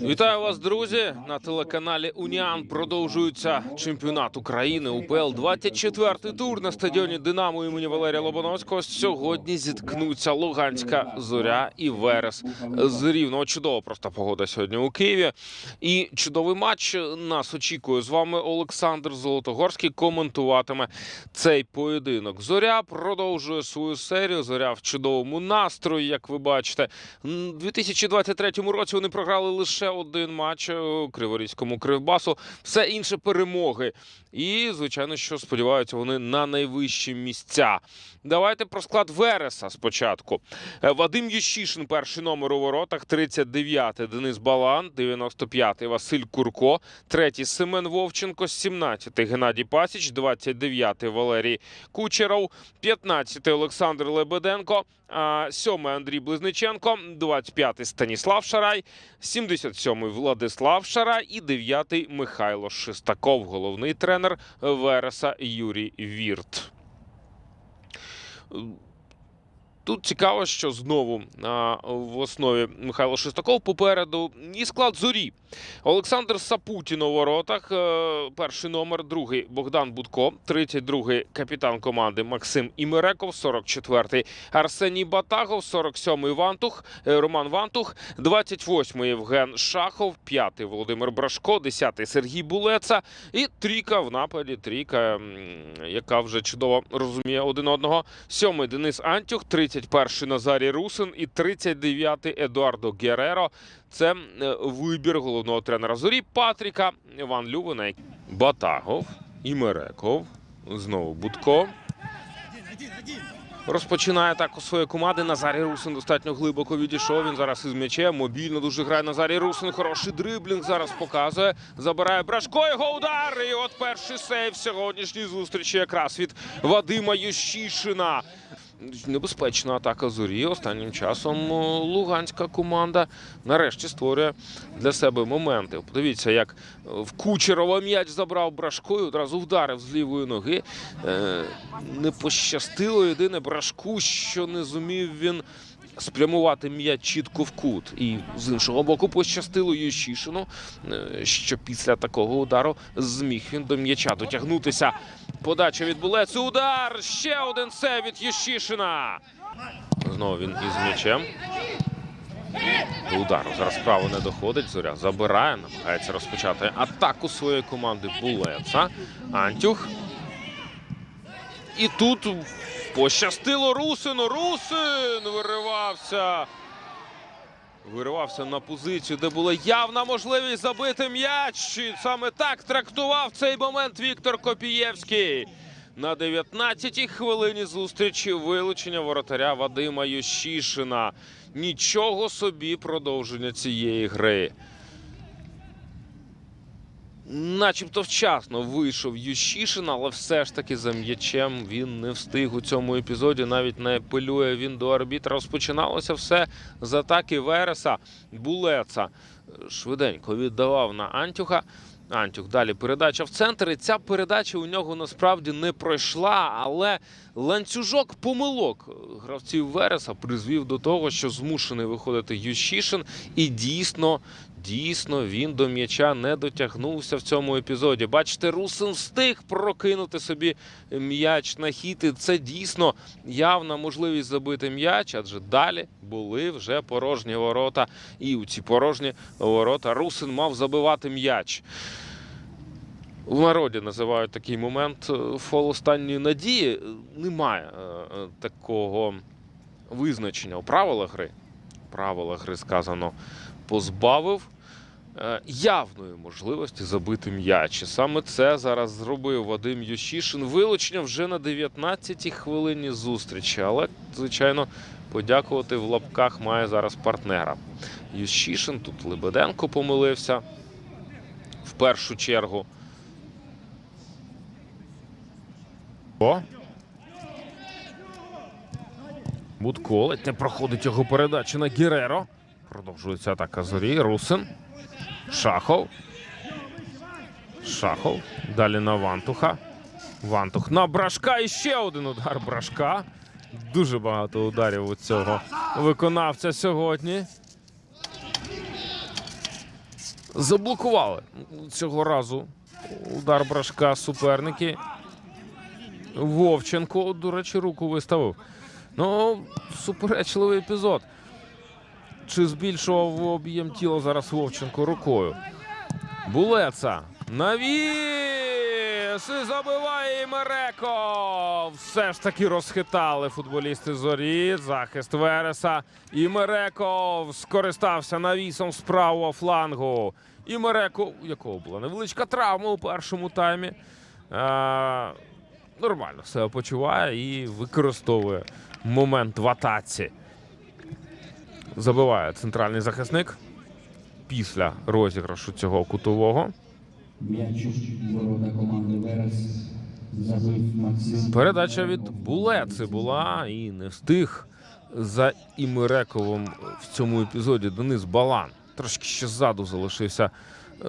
Вітаю вас, друзі! На телеканалі Уніан продовжується чемпіонат України УПЛ 24-й тур на стадіоні Динамо імені Валерія Лобановського. Сьогодні зіткнуться Луганська зоря і Верес з Рівного. Чудова просто погода сьогодні у Києві. І чудовий матч нас очікує з вами. Олександр Золотогорський коментуватиме цей поєдинок. Зоря продовжує свою серію. Зоря в чудовому настрої, як ви бачите. М, У 2023 році вони програли лише один матч е, Криворізькому Кривбасу. Все інше перемоги. І, звичайно, що сподіваються вони на найвищі місця. Давайте про склад Вереса спочатку. Е, Вадим Єщишин, перший номер у воротах, 39-й Денис Балан, 95-й Василь Курко, третій Семен Вовченко, 17-й Геннадій Пасіч, 29-й Валерій Кучеров, 15-й Олександр Лебеденко, а 7-й Андрій Близниченко, 25-й Станіслав Шарай, 77-й Владислав Шарай і 9-й Михайло Шестаков, головний тренер Вереса Юрій Вірт. Тут цікаво, що знову а, в основі Михайло Шестаков попереду і склад зорі. Олександр Сапутін у воротах. е, Перший номер, другий Богдан Будко, 32-й капітан команди Максим Імереков, 44-й Арсеній Батагов, 47-й Вантух, е, Роман Вантух, 28-й Євген Шахов, 5-й Володимир Брашко, 10-й Сергій Булеца і трійка в нападі. Трійка, яка вже чудово розуміє один одного. 7-й Денис Антюх, 31-й Назарій Русин і 39-й Едуардо Гереро. Це е, вибір головного тренера зорі Патріка Іван Лювина. Батагов, Імереков, знову Будко. Розпочинає атаку своєї команди. Назарій Русин достатньо глибоко відійшов. Він зараз із м'ячем. Мобільно дуже грає Назарій Русин. Хороший дриблінг зараз показує. Забирає Брашко. Його удар. І от перший сейв сьогоднішньої зустрічі якраз від Вадима Ющишина. Небезпечна атака зорі. Останнім часом луганська команда нарешті створює для себе моменти. Подивіться, як е, в Кучерова м'яч забрав Брашко і одразу вдарив з лівої ноги. Е, Не пощастило єдине Брашку, що не зумів він спрямувати м'яч чітко в кут. І з іншого боку пощастило Ющишину, е, що після такого удару зміг він до м'яча дотягнутися. Подача від Булеці. Удар! Ще один сейв від Ющишина. Знову він із м'ячем. До удару зараз справа не доходить. Зоря забирає, намагається розпочати атаку своєї команди Булеца. Антюх. І тут пощастило Русину. Русин виривався. Виривався на позицію, де була явна можливість забити м'яч. І саме так трактував цей момент Віктор Копієвський. На 19-й хвилині зустрічі вилучення воротаря Вадима Ющишина. Нічого собі продовження цієї гри. Начебто вчасно вийшов Ющишин, але все ж таки за м'ячем він не встиг у цьому епізоді. Навіть не апелює він до арбітра. Розпочиналося все з атаки Вереса. Булеца швиденько віддавав на Антюха. Антюх далі передача в центр. І ця передача у нього насправді не пройшла, але ланцюжок помилок гравців Вереса призвів до того, що змушений виходити Ющишин. І дійсно, дійсно він до м'яча не дотягнувся в цьому епізоді. Бачите, Русин встиг прокинути собі м'яч на хід. І це дійсно явна можливість забити м'яч, адже далі були вже порожні ворота. І у ці порожні ворота Русин мав забивати м'яч. В народі називають такий момент е, фол останньої надії. Немає е, е, такого визначення у правилах гри. В правилах гри сказано позбавив явної можливості забити м'яч. І саме це зараз зробив Вадим Ющишин. Вилучення вже на 19-й хвилині зустрічі. Але, звичайно, подякувати в лапках має зараз партнера. Ющишин, тут Лебеденко помилився в першу чергу. О. Будко не проходить його передача на Гереро. Продовжується атака зорі. Русин. Шахов. Шахов. Далі на Вантуха. Вантух на Брашка. І ще один удар Брашка. Дуже багато ударів у цього виконавця сьогодні. заблокували цього разу удар брашка суперники. Вовченко, до речі, руку виставив. Ну, суперечливий епізод. Чи збільшував об'єм тіла зараз Вовченко рукою? Булеца. Навіс! І забиває Імереко. Все ж таки розхитали футболісти зорі. Захист Вереса. Імереко скористався навісом з правого флангу. Імереко, у якого була невеличка травма у першому таймі. А, нормально себе почуває і використовує момент в атаці. Забиває центральний захисник після розіграшу цього кутового. Передача від Булеци була і не встиг за Імерековим в цьому епізоді Денис Балан. Трошки ще ззаду залишився е,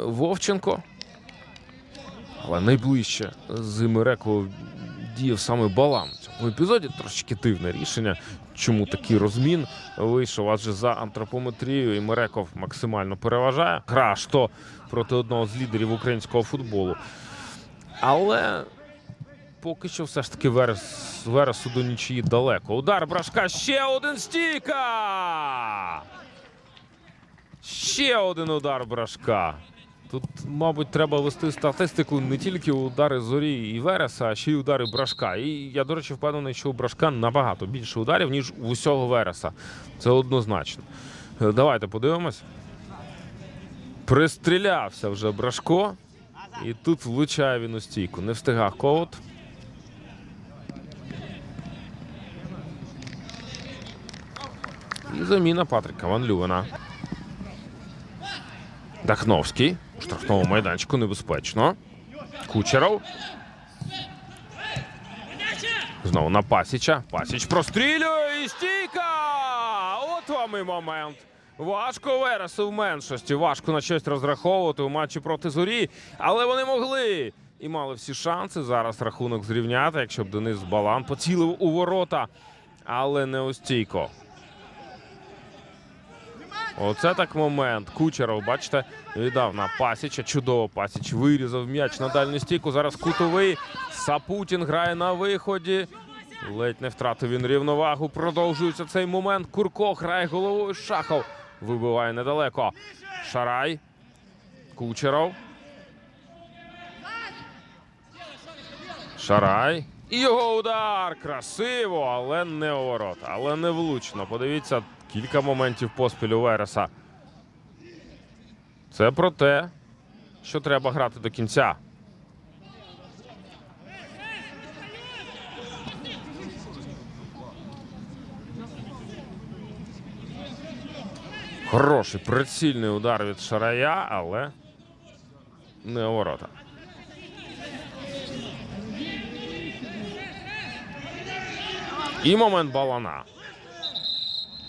Вовченко. Але найближче з Імерековим діяв саме Балан. В цьому епізоді трошки дивне рішення. Чому такий розмін вийшов? Адже за антропометрією Імереков максимально переважає. Гра то проти одного з лідерів українського футболу. Але поки що все ж таки Верес, Вересу до нічиї далеко. Удар брашка. Ще один стійка. Ще один удар брашка. Тут, мабуть, треба вести статистику не тільки удари зорі і Вереса, а ще й удари брашка. І я, до речі, впевнений, що у брашка набагато більше ударів, ніж у усього Вереса. Це однозначно. Е, Давайте подивимось. Пристрілявся вже брашко. І тут влучає він у стійку. Не встигав коут. І заміна Патрика Ван Лювена. Дахновський. Штрафному майданчику небезпечно. Кучеров. Знову на Пасіча. Пасіч прострілює і стійка! От вам і момент. Важко Вересу в меншості. Важко на щось розраховувати у матчі проти зорі, але вони могли і мали всі шанси зараз рахунок зрівняти, якщо б Денис Балан поцілив у ворота, але не у стійко. Оце так момент. Кучеров, бачите, віддав на Пасіча. Чудово Пасіч вирізав м'яч на дальню стійку. Зараз кутовий. Сапутін грає на виході. Ледь не втратив він рівновагу. Продовжується цей момент. Курко грає головою. Шахов вибиває недалеко. Шарай. Кучеров. Шарай. І його удар. Красиво, але не у ворот. Але не влучно. Подивіться, кілька моментів поспіль у Вереса. Це про те, що треба грати до кінця. Хороший прицільний удар від Шарая, але не ворота. І момент балана,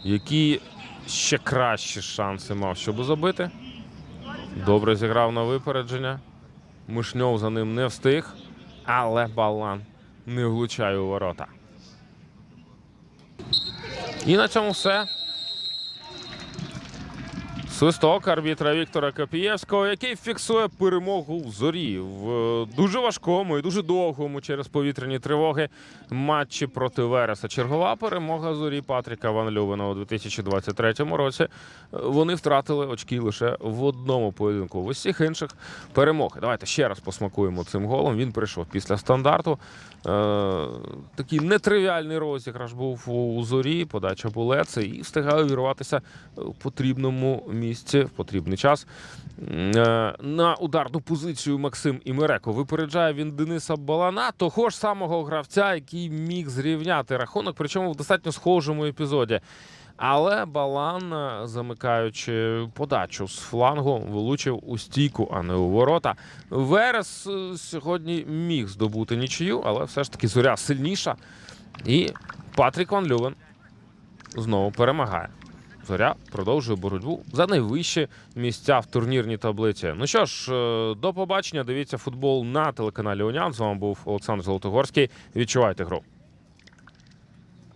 який ще кращі шанси мав, щоб забити. Добре зіграв на випередження. Мишньов за ним не встиг, але балан не влучає у ворота. І на цьому все. Свисток арбітра Віктора Копієвського, який фіксує перемогу в зорі в е, дуже важкому і дуже довгому через повітряні тривоги матчі проти Вереса. Чергова перемога зорі Патріка Ван Лювена у 2023 році. Е, Вони втратили очки лише в одному поєдинку. В усіх інших перемоги. Давайте ще раз посмакуємо цим голом. Він прийшов після стандарту. Е, такий нетривіальний розіграш був у зорі. Подача булеці і встигає увірватися в потрібному місці в потрібний час. Е, На ударну позицію Максим Імереко випереджає він Дениса Балана, того ж самого гравця, який міг зрівняти рахунок, причому в достатньо схожому епізоді. Але Балан, е, замикаючи подачу з флангу, вилучив у стійку, а не у ворота. Верес е, сьогодні міг здобути нічию, але все ж таки зоря сильніша. І Патрік Ван Лювен знову перемагає. Зоря продовжує боротьбу за найвищі місця в турнірній таблиці. Ну що ж, е, до побачення. Дивіться футбол на телеканалі Унян. З вами був Олександр Золотогорський. Відчувайте гру.